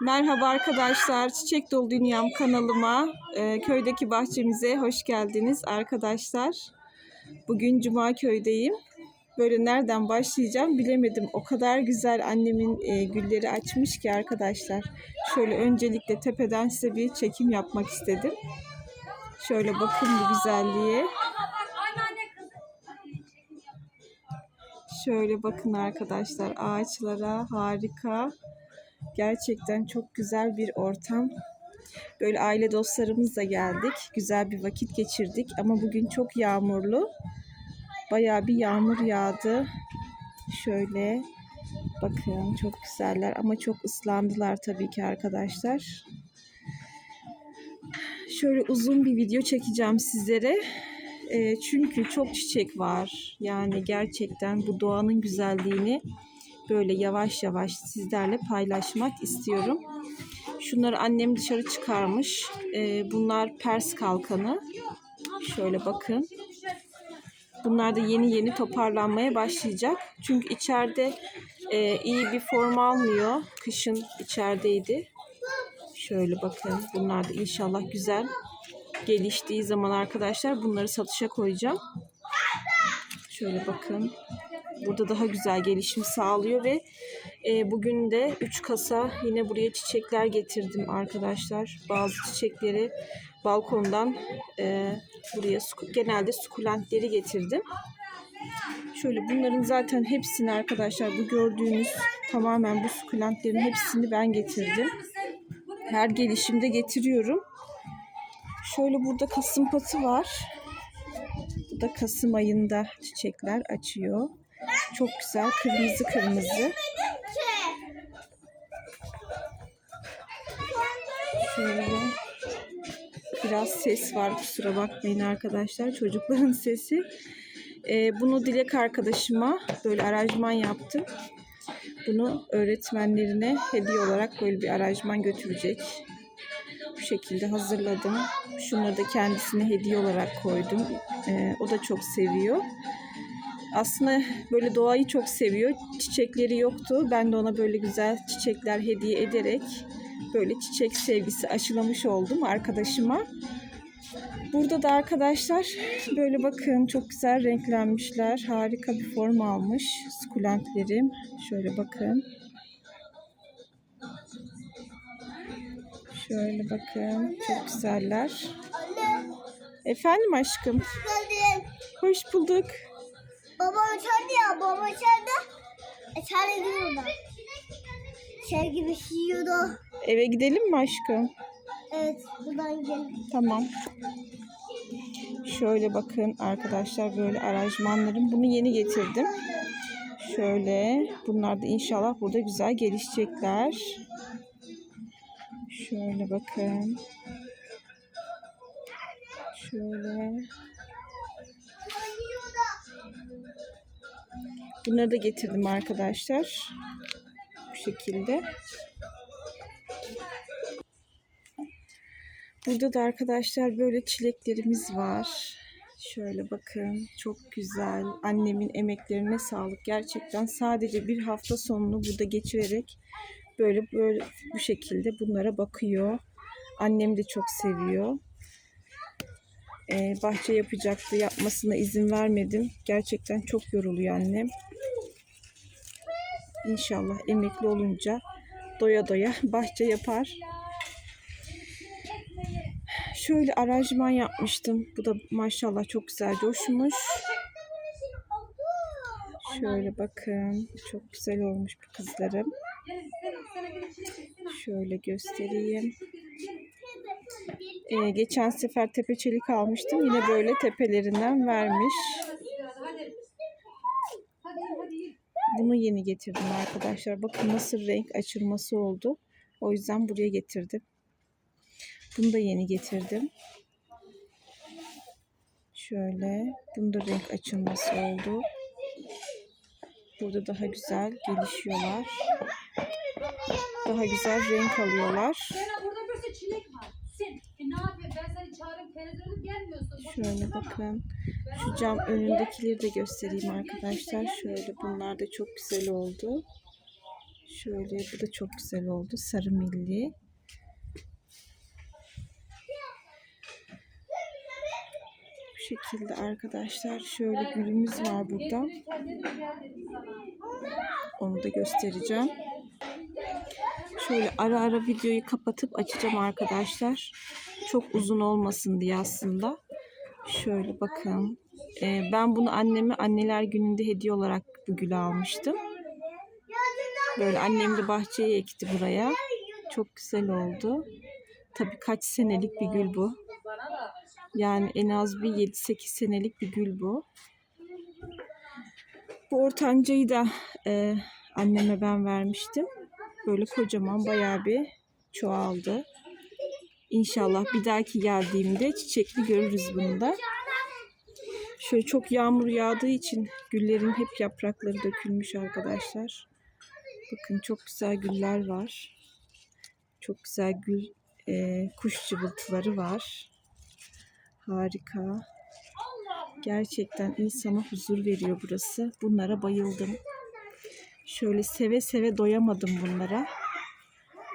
Merhaba arkadaşlar, Çiçek Dolu Dünyam kanalıma, e, köydeki bahçemize hoş geldiniz arkadaşlar. Bugün Cuma köydeyim. Böyle nereden başlayacağım bilemedim. O kadar güzel annemin e, gülleri açmış ki arkadaşlar. Şöyle öncelikle tepeden size bir çekim yapmak istedim. Şöyle bakın bu güzelliğe. Şöyle bakın arkadaşlar ağaçlara harika. Gerçekten çok güzel bir ortam. Böyle aile dostlarımızla geldik. Güzel bir vakit geçirdik ama bugün çok yağmurlu. Bayağı bir yağmur yağdı. Şöyle bakın çok güzeller ama çok ıslandılar tabii ki arkadaşlar. Şöyle uzun bir video çekeceğim sizlere. E, çünkü çok çiçek var. Yani gerçekten bu doğanın güzelliğini böyle yavaş yavaş sizlerle paylaşmak istiyorum. Şunları annem dışarı çıkarmış. Ee, bunlar Pers kalkanı. Şöyle bakın. Bunlar da yeni yeni toparlanmaya başlayacak. Çünkü içeride e, iyi bir form almıyor. Kışın içerideydi. Şöyle bakın. Bunlar da inşallah güzel geliştiği zaman arkadaşlar bunları satışa koyacağım. Şöyle bakın. Burada daha güzel gelişim sağlıyor ve e, bugün de 3 kasa yine buraya çiçekler getirdim arkadaşlar. Bazı çiçekleri balkondan e, buraya genelde sukulentleri getirdim. Şöyle bunların zaten hepsini arkadaşlar bu gördüğünüz tamamen bu sukulentlerin hepsini ben getirdim. Her gelişimde getiriyorum. Şöyle burada kasım patı var. Bu da Kasım ayında çiçekler açıyor. Çok güzel kırmızı kırmızı. Şöyle biraz ses var kusura bakmayın arkadaşlar çocukların sesi. Ee, bunu Dilek arkadaşıma böyle aranjman yaptım. Bunu öğretmenlerine hediye olarak böyle bir aranjman götürecek. Bu şekilde hazırladım. Şunları da kendisine hediye olarak koydum. Ee, o da çok seviyor. Aslında böyle doğayı çok seviyor. Çiçekleri yoktu. Ben de ona böyle güzel çiçekler hediye ederek böyle çiçek sevgisi aşılamış oldum arkadaşıma. Burada da arkadaşlar böyle bakın çok güzel renklenmişler. Harika bir form almış sukulentlerim. Şöyle bakın. Şöyle bakın. Çok güzeller. Efendim aşkım. Hoş bulduk. Babam içeride ya. Babam içeride. İçeride diyorlar. Şey gibi yiyordu. Eve gidelim mi aşkım? Evet. Buradan gidelim. Tamam. Şöyle bakın arkadaşlar böyle aranjmanlarım. Bunu yeni getirdim. Şöyle. Bunlar da inşallah burada güzel gelişecekler. Şöyle bakın. Şöyle. Bunları da getirdim arkadaşlar. Bu şekilde. Burada da arkadaşlar böyle çileklerimiz var. Şöyle bakın çok güzel. Annemin emeklerine sağlık. Gerçekten sadece bir hafta sonunu burada geçirerek böyle böyle bu şekilde bunlara bakıyor. Annem de çok seviyor. Ee, bahçe yapacaktı. Yapmasına izin vermedim. Gerçekten çok yoruluyor annem. İnşallah emekli olunca doya doya bahçe yapar. Şöyle aranjman yapmıştım. Bu da maşallah çok güzel coşmuş. Şöyle bakın. Çok güzel olmuş bu kızlarım. Şöyle göstereyim. Ee, geçen sefer tepe çelik almıştım. Yine böyle tepelerinden vermiş. Bunu yeni getirdim arkadaşlar. Bakın nasıl renk açılması oldu. O yüzden buraya getirdim. Bunu da yeni getirdim. Şöyle. Bunu da renk açılması oldu. Burada daha güzel gelişiyorlar. Daha güzel renk alıyorlar. Burada çilek var. Sen e, ne yapıyor? Ben seni çağırıyorum televizyonda gelmiyorsun. Boş Şöyle bakın. Şu cam önündekileri de göstereyim arkadaşlar. Şöyle bunlar da çok güzel oldu. Şöyle bu da çok güzel oldu. Sarı milli. Bu şekilde arkadaşlar şöyle gülümüz var burada. Onu da göstereceğim. Şöyle ara ara videoyu kapatıp açacağım arkadaşlar. Çok uzun olmasın diye aslında. Şöyle bakın. Ee, ben bunu anneme anneler gününde hediye olarak bu gülü almıştım. Böyle annem de bahçeye ekti buraya. Çok güzel oldu. Tabii kaç senelik bir gül bu. Yani en az bir 7-8 senelik bir gül bu. Bu ortancayı da e, anneme ben vermiştim. Böyle kocaman bayağı bir çoğaldı. İnşallah bir dahaki geldiğimde çiçekli görürüz bunu da. Şöyle çok yağmur yağdığı için güllerin hep yaprakları dökülmüş arkadaşlar. Bakın çok güzel güller var. Çok güzel gül e, kuş cıvıltıları var. Harika. Gerçekten insana huzur veriyor burası. Bunlara bayıldım. Şöyle seve seve doyamadım bunlara.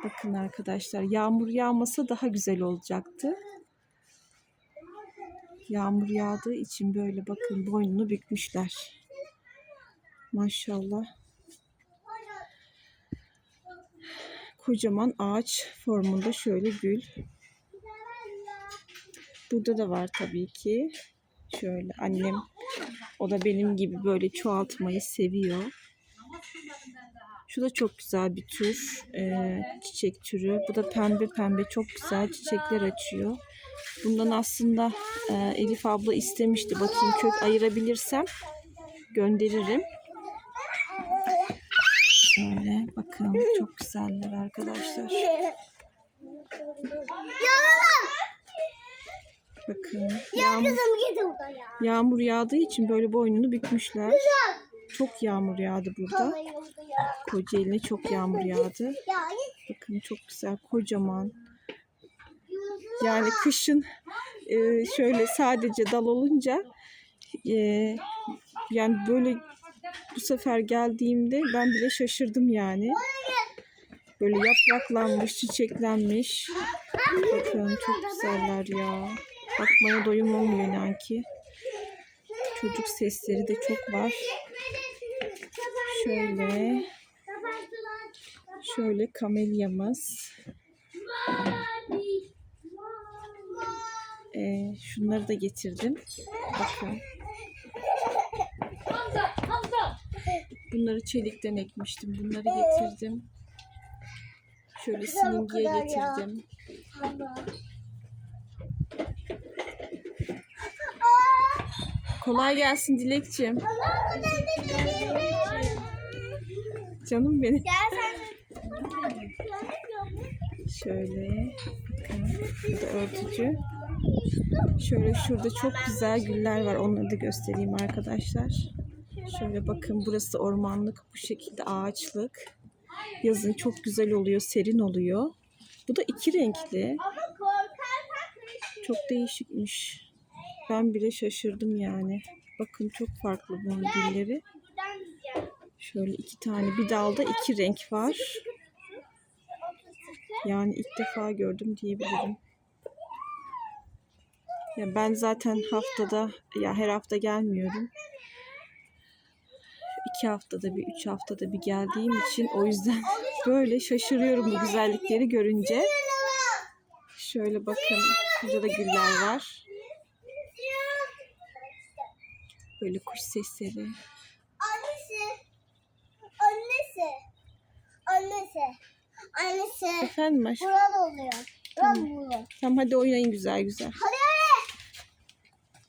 Bakın arkadaşlar yağmur yağmasa daha güzel olacaktı. Yağmur yağdığı için böyle bakın boynunu bükmüşler. Maşallah. Kocaman ağaç formunda şöyle gül. Burada da var tabii ki. Şöyle annem o da benim gibi böyle çoğaltmayı seviyor. Şu da çok güzel bir tür e, çiçek türü. Bu da pembe pembe çok güzel çiçekler açıyor. Bundan aslında e, Elif abla istemişti. Bakayım kök ayırabilirsem gönderirim. Şöyle bakın çok güzeller arkadaşlar. Bakın yağmur, yağmur yağdığı için böyle boynunu bükmüşler. Çok yağmur yağdı burada. Kocaeli'ne çok yağmur yağdı. Bakın çok güzel kocaman. Yani kışın e, şöyle sadece dal olunca e, yani böyle bu sefer geldiğimde ben bile şaşırdım yani. Böyle yapraklanmış, çiçeklenmiş. Bakın çok güzeller ya. Bakmaya doyum olmuyor inan ki. Çocuk sesleri de çok var. Şöyle, şöyle kamelyamız. Ee, şunları da getirdim. Bakın. Bunları çelikten ekmiştim. Bunları getirdim. Şöyle silingiye getirdim. Kolay gelsin Dilekçim. Canım benim. Gel sen. Şöyle bakın. Bu da örtücü. Şöyle şurada çok güzel güller var. Onları da göstereyim arkadaşlar. Şöyle bakın burası ormanlık. Bu şekilde ağaçlık. Yazın çok güzel oluyor. Serin oluyor. Bu da iki renkli. Çok değişikmiş. Ben bile şaşırdım yani. Bakın çok farklı bunun gülleri. Şöyle iki tane. Bir dalda iki renk var. Yani ilk defa gördüm diyebilirim. Ya ben zaten haftada ya her hafta gelmiyorum. İki haftada bir, üç haftada bir geldiğim için o yüzden böyle şaşırıyorum bu güzellikleri görünce. Şöyle bakın burada da güller var. Böyle kuş sesleri. Annesi. Annesi. Annesi. Annesi. Efendim aşkım. Bural oluyor. Bural bural. Tamam hadi oynayın güzel güzel. Hadi hadi.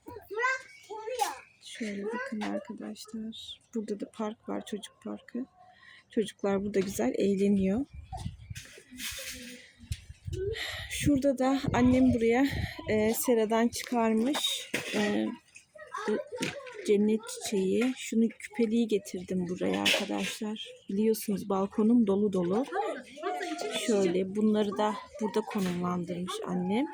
Burak oluyor. Şöyle bakın arkadaşlar. Burada da park var çocuk parkı. Çocuklar burada güzel eğleniyor. Şurada da annem buraya e, seradan çıkarmış e, cennet çiçeği. Şunu küpeliği getirdim buraya arkadaşlar. Biliyorsunuz balkonum dolu dolu. Şöyle bunları da burada konumlandırmış annem.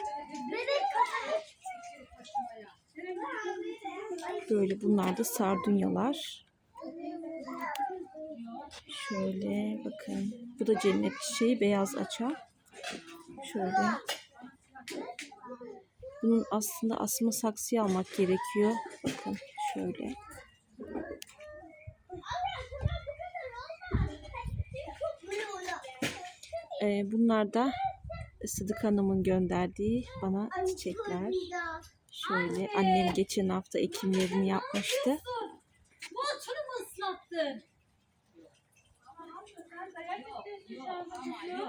Böyle bunlar da sardunyalar. Şöyle bakın. Bu da cennet çiçeği beyaz açar. Şöyle. Bunun aslında asma saksıya almak gerekiyor. Bakın şöyle. Ee, bunlar da Sıdık Hanım'ın gönderdiği bana çiçekler. Şöyle annem geçen hafta ekimlerini yapmıştı.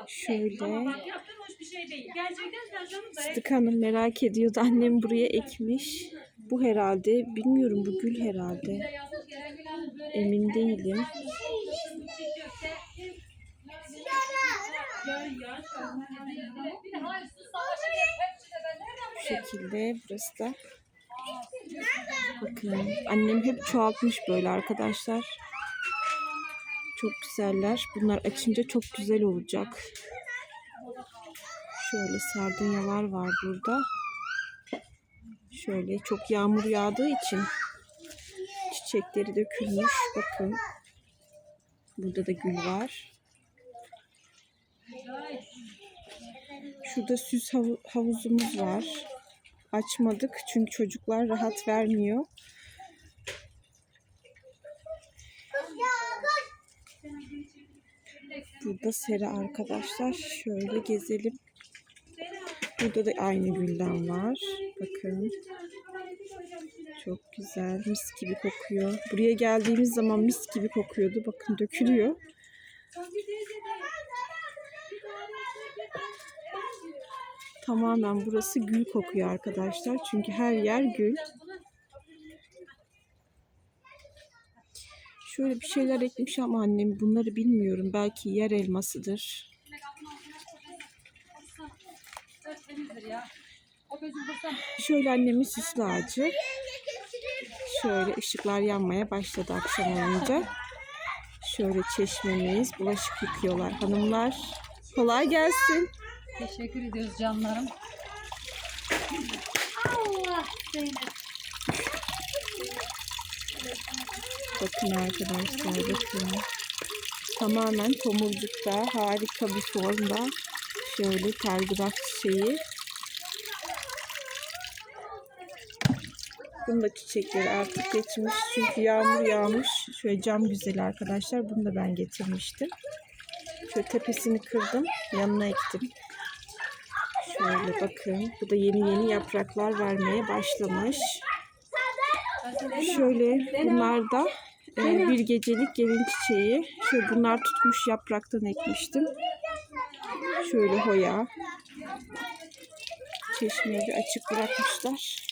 Şöyle Sıdık Hanım merak ediyordu. Annem buraya ekmiş. Bu herhalde bilmiyorum bu gül herhalde. Emin değilim. Bu şekilde burası da. Bakın annem hep çoğaltmış böyle arkadaşlar. Çok güzeller. Bunlar açınca çok güzel olacak. Şöyle sardunyalar var burada. Şöyle çok yağmur yağdığı için çiçekleri dökülmüş. Bakın. Burada da gül var. Şurada süs havu- havuzumuz var. Açmadık çünkü çocuklar rahat vermiyor. Burada sera arkadaşlar. Şöyle gezelim. Burada da aynı gülden var. Bakın. Çok güzel. Mis gibi kokuyor. Buraya geldiğimiz zaman mis gibi kokuyordu. Bakın dökülüyor. Tamamen burası gül kokuyor arkadaşlar. Çünkü her yer gül. Şöyle bir şeyler ekmiş ama annem bunları bilmiyorum. Belki yer elmasıdır. Şöyle annemin süslü ağacı. Şöyle ışıklar yanmaya başladı akşam olunca. Şöyle çeşmemiz, bulaşık yıkıyorlar hanımlar. Kolay gelsin. Teşekkür ediyoruz canlarım. Allah Zeynep. Bakın arkadaşlar bakın. Tamamen tomurcukta harika bir formda. Şöyle telgraf çiçeği. Bunun da çiçekleri artık geçmiş. Çünkü yağmur yağmış. Şöyle cam güzeli arkadaşlar. Bunu da ben getirmiştim. Şöyle tepesini kırdım. Yanına ektim. Şöyle bakın. Bu da yeni yeni yapraklar vermeye başlamış. Şöyle bunlar da e, bir gecelik gelin çiçeği. Şöyle bunlar tutmuş yapraktan ekmiştim. Şöyle hoya. Çeşmeyi açık bırakmışlar.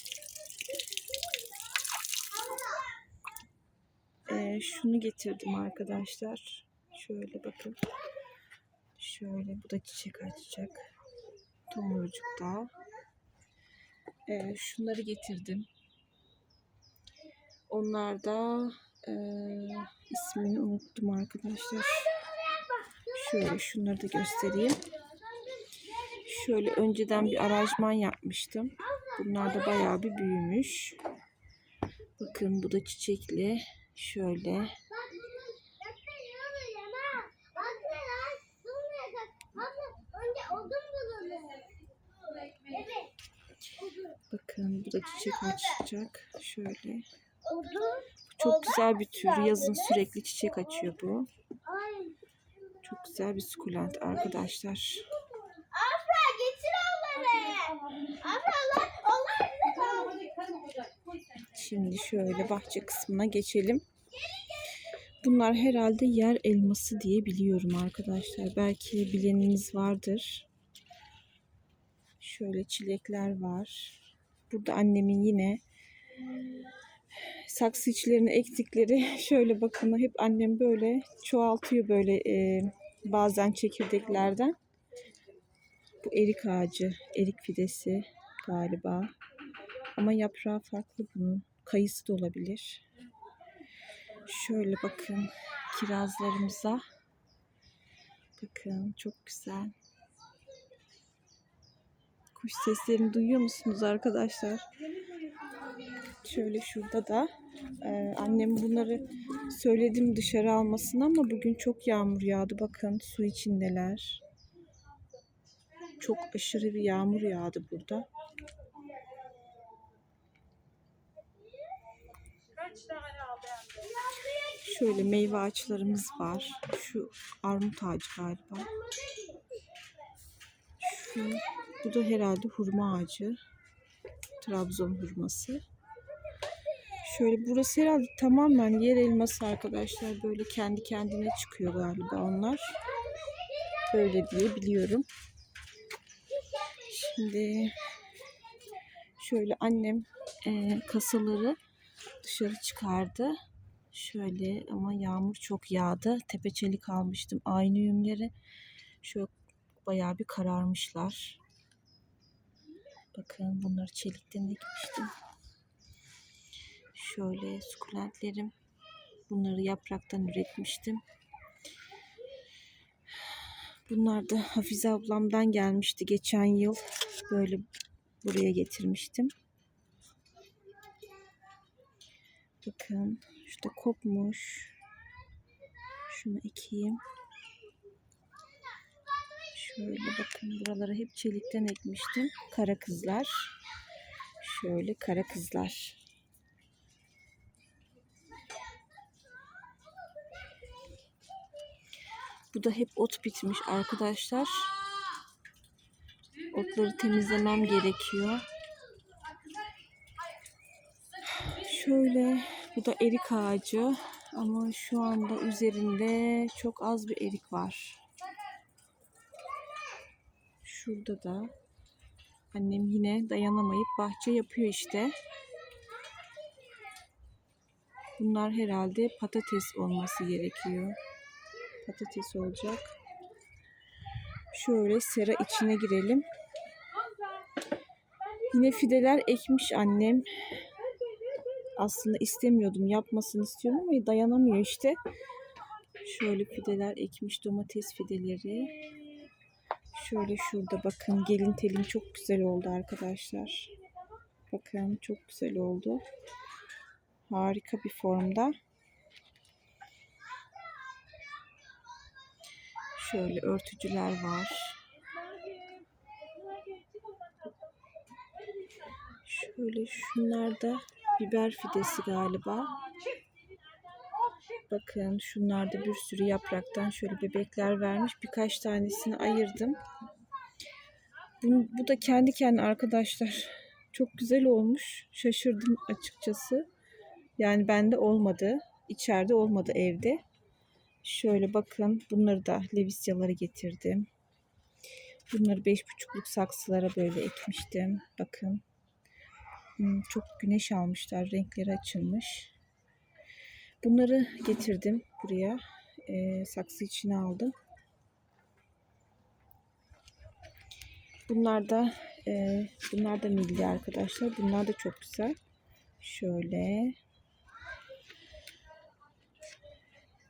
E, şunu getirdim arkadaşlar. Şöyle bakın. Şöyle bu da çiçek açacak. Tomurcukta. E, şunları getirdim. Onlar da eee, ismini unuttum arkadaşlar. Şöyle şunları da göstereyim. Şöyle önceden bir aranjman yapmıştım. Bunlar da bayağı bir büyümüş. Bakın bu da çiçekli. Şöyle. Bakın bu da çiçek açacak. Şöyle. Odun. Çok güzel bir tür. Yazın sürekli çiçek açıyor bu. Çok güzel bir sukulent arkadaşlar. Şimdi şöyle bahçe kısmına geçelim. Bunlar herhalde yer elması diye biliyorum arkadaşlar. Belki bileniniz vardır. Şöyle çilekler var. Burada annemin yine saksı içlerine ektikleri şöyle bakın hep annem böyle çoğaltıyor böyle e, bazen çekirdeklerden. Bu erik ağacı, erik fidesi galiba. Ama yaprağı farklı bunun. Kayısı da olabilir. Şöyle bakın kirazlarımıza. Bakın çok güzel. Kuş seslerini duyuyor musunuz arkadaşlar? Şöyle şurada da e, annem bunları söyledim dışarı almasın ama bugün çok yağmur yağdı. Bakın su içindeler. Çok aşırı bir yağmur yağdı burada. Şöyle meyve ağaçlarımız var. Şu armut ağacı galiba. Şu, bu da herhalde hurma ağacı. Trabzon hurması. Şöyle burası herhalde tamamen yer elması arkadaşlar. Böyle kendi kendine çıkıyor galiba onlar. Öyle diye biliyorum. Şimdi şöyle annem eee, kasaları dışarı çıkardı. Şöyle ama yağmur çok yağdı. Tepeçelik almıştım. Aynı yümleri şöyle bayağı bir kararmışlar. Bakın bunları çelikten dikmiştim. Şöyle sukulentlerim. Bunları yapraktan üretmiştim. Bunlar da Hafize ablamdan gelmişti geçen yıl. Böyle buraya getirmiştim. Bakın şurada kopmuş. Şunu ekeyim. Şöyle bakın buralara hep çelikten ekmiştim. Kara kızlar. Şöyle kara kızlar. Bu da hep ot bitmiş arkadaşlar. Otları temizlemem gerekiyor. Şöyle bu da erik ağacı ama şu anda üzerinde çok az bir erik var. Şurada da annem yine dayanamayıp bahçe yapıyor işte. Bunlar herhalde patates olması gerekiyor. Patates olacak. Şöyle sera içine girelim. Yine fideler ekmiş annem. Aslında istemiyordum, yapmasını istiyorum ama dayanamıyor işte. Şöyle fideler ekmiş, domates fideleri. Şöyle şurada bakın gelin telim çok güzel oldu arkadaşlar. Bakın çok güzel oldu. Harika bir formda. Şöyle örtücüler var. Şöyle şunlar da biber fidesi galiba. Bakın şunlarda bir sürü yapraktan şöyle bebekler vermiş. Birkaç tanesini ayırdım. Bu, bu da kendi kendine arkadaşlar. Çok güzel olmuş. Şaşırdım açıkçası. Yani bende olmadı. İçeride olmadı evde. Şöyle bakın bunları da levisyaları getirdim. Bunları beş buçukluk saksılara böyle ekmiştim. Bakın. Hmm, Çok güneş almışlar. Renkleri açılmış. Bunları getirdim buraya. Ee, saksı içine aldım. Bunlar da e, bunlar da milli arkadaşlar. Bunlar da çok güzel. Şöyle.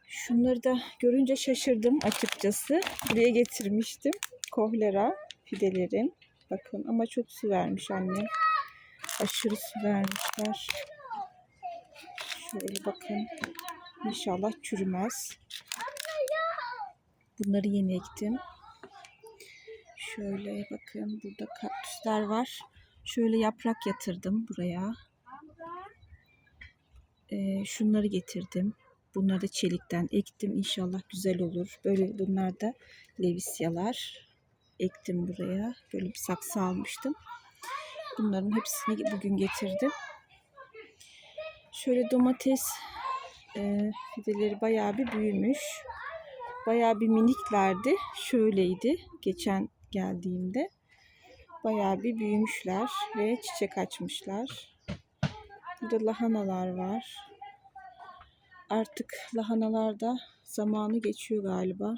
Şunları da görünce şaşırdım açıkçası. Buraya getirmiştim. Kohlera fidelerim. Bakın ama çok su vermiş anne. Aşırı su vermişler. Şöyle bakın. İnşallah çürümez. Bunları yeni ektim. Şöyle bakın burada kaktüsler var. Şöyle yaprak yatırdım buraya. Ee, şunları getirdim. Bunları da çelikten ektim. İnşallah güzel olur. Böyle bunlar da levisyalar. Ektim buraya. Böyle bir saksı almıştım. Bunların hepsini bugün getirdim. Şöyle domates e, fideleri bayağı bir büyümüş. Bayağı bir miniklerdi. Şöyleydi geçen geldiğimde. Bayağı bir büyümüşler ve çiçek açmışlar. Burada lahanalar var. Artık lahanalarda zamanı geçiyor galiba.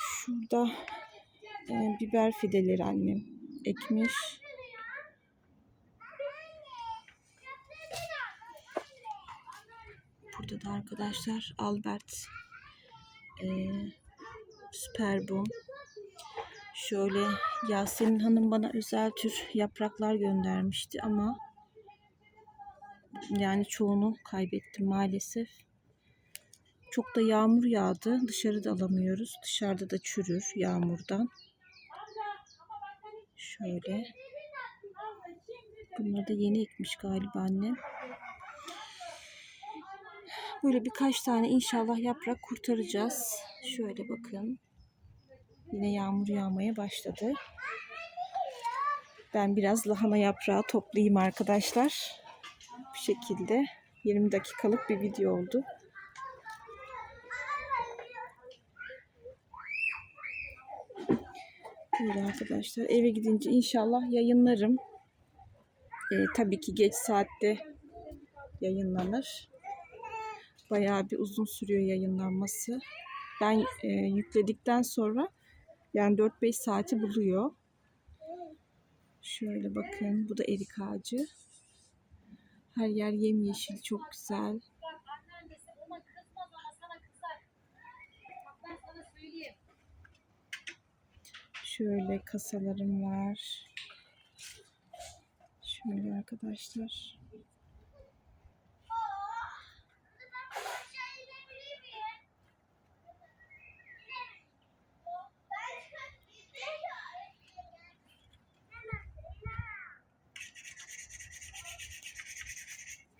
Şurada e, biber fideleri annem ekmiş. Burada da arkadaşlar Albert e, Superbum. Şöyle Yasemin Hanım bana özel tür yapraklar göndermişti ama Yani çoğunu kaybettim maalesef. Çok da yağmur yağdı. Dışarıda alamıyoruz. Dışarıda da çürür yağmurdan. Şöyle. Bunları da yeni ekmiş galiba annem. Böyle birkaç tane inşallah yaprak kurtaracağız. Şöyle bakın. Yine yağmur yağmaya başladı. Ben biraz lahana yaprağı toplayayım arkadaşlar. Bu şekilde 20 dakikalık bir video oldu. Böyle arkadaşlar eve gidince inşallah yayınlarım. Ee, tabii ki geç saatte yayınlanır. Bayağı bir uzun sürüyor yayınlanması. Ben e, yükledikten sonra yani 4-5 saati buluyor. Şöyle bakın bu da erik ağacı. Her yer yemyeşil çok güzel. Şöyle kasalarım var. Şöyle arkadaşlar.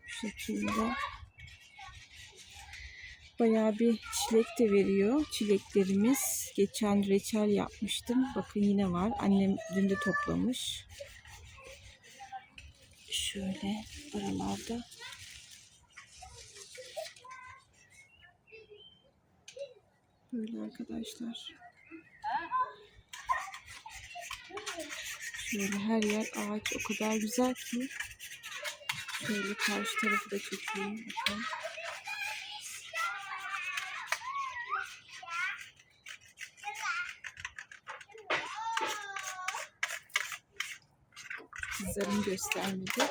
Bu şekilde. Bayağı bir çilek de veriyor. Çileklerimiz. Geçen reçel yapmıştım. Bakın yine var. Annem dün de toplamış. Şöyle aralarda. Böyle arkadaşlar. Şöyle her yer ağaç o kadar güzel ki. Şöyle karşı tarafı da çekeyim. Bakın. Kızlarım göstermedi.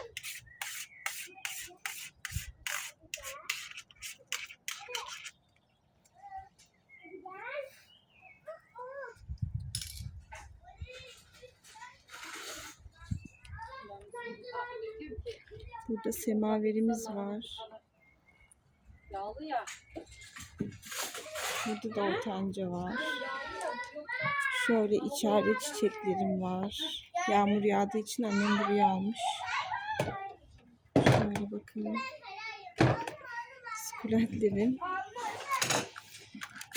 Burada semaverimiz var. Yağlı ya. Burada da ortanca var. Şöyle içeride çiçeklerim var. Yağmur yağdığı için annem buraya almış. Şöyle bakın. Sukulentlerim.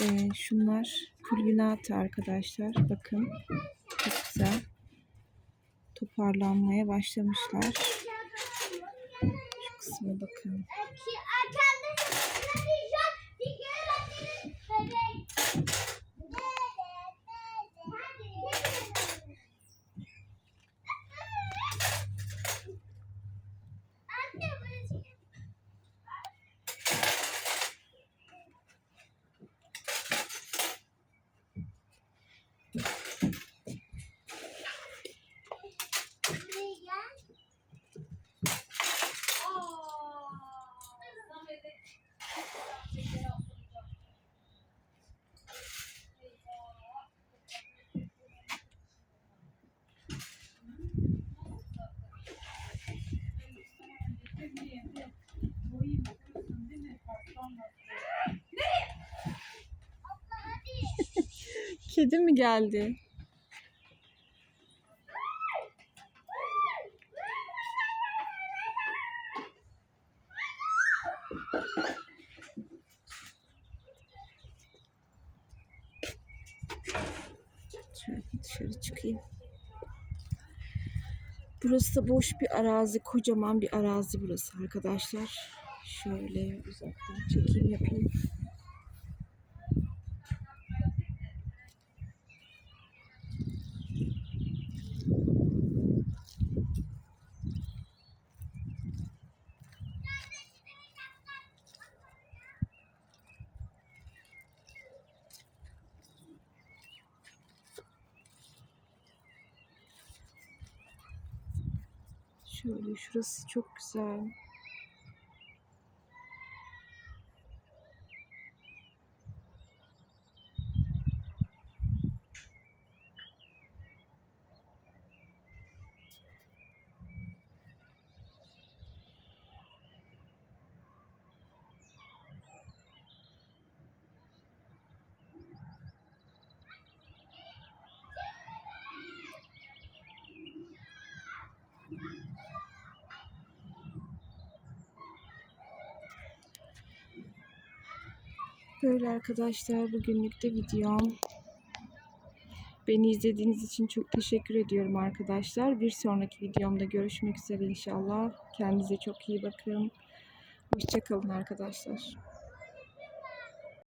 Ee, şunlar pulvinata arkadaşlar. Bakın. Çok güzel. Toparlanmaya başlamışlar. Şu kısma bakın. Kedi mi geldi? Şöyle dışarı çıkayım. Burası da boş bir arazi, kocaman bir arazi burası arkadaşlar. Şöyle uzaktan çekim yapayım. Şöyle şurası çok güzel. Böyle arkadaşlar bugünlük de videom. Beni izlediğiniz için çok teşekkür ediyorum arkadaşlar. Bir sonraki videomda görüşmek üzere inşallah. Kendinize çok iyi bakın. Hoşçakalın arkadaşlar.